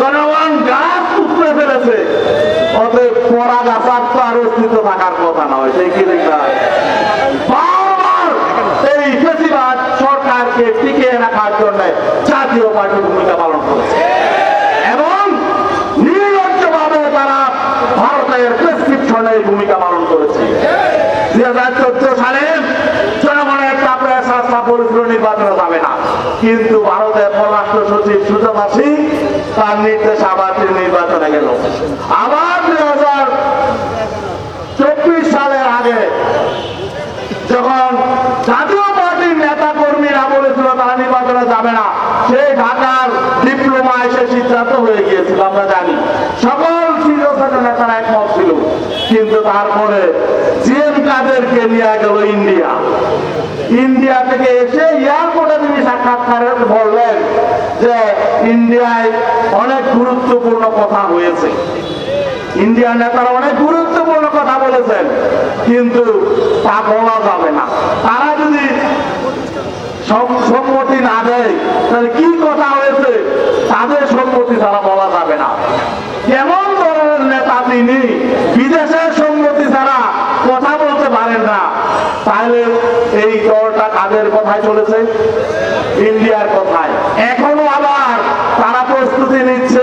জনগণ গাছ উপড়ে ফেলেছে। অতএব পড়া গাছার তো আর অস্তিত্ব থাকার কথা নয় সেই কি এই জন্য জাতীয় ভূমিকা পালন এবং তারা ভারতের ভূমিকা পালন করেছে। নির্বাচনে যাবে না। কিন্তু ভারতের পররাষ্ট্র সচিব সুচনা সিং তার নির্দেশে আবার তিনি নির্বাচনে গেল। আবার দুই হাজার চব্বিশ সালের আগে যখন জাতীয় পার্টির নেতা কর্মীরা বলেছিল তারা নির্বাচনে যাবে না। সেই ঢাকার ডিপ্লোমা এসে সিদ্ধান্ত হয়ে গিয়েছিল, আমরা জানি। সকল শীর্ষস্থানীয় নেতারা একমত ছিল। কিন্তু তারপরে জিএম কাদেরকে নিয়ে গেল ইন্ডিয়া। ইন্ডিয়া থেকে এসে এয়ারপোর্টে তিনি সাক্ষাৎকারে বললেন ইন্ডিয়ায় অনেক গুরুত্বপূর্ণ কথা হয়েছে। ইন্ডিয়ার নেতারা অনেক গুরুত্বপূর্ণ কথা বলেছেন, কিন্তু তা বলা যাবে না। তারা যদি সম্মতি না দেয়, তাহলে কি কথা হয়েছে? তাদের সম্মতি ছাড়া বলা যাবে না। কেমন ধরনের নেতা তিনি, বিদেশের সম্মতি ছাড়া কথা বলতে পারেন না। তাহলে এই দলটা কাদের কথায় চলেছে? ইন্ডিয়ার কথায়। এখনও আবার তারা প্রস্তুতি নিচ্ছে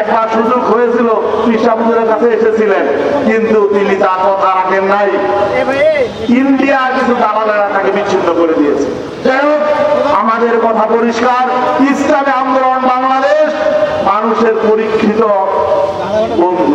একবার সুযোগ হয়েছিল কৃষ্ণাবুদের কাছে এসেছিলেন, কিন্তু তিনি তার কথা রাখেন নাই। ইন্ডিয়া কিছু দালালেরা তাকে বিচ্ছিন্ন করে দিয়েছে। আমাদের কথা পরিষ্কার, ইসলামী আন্দোলন বাংলাদেশ, মানুষের পরীক্ষিত বন্ধু।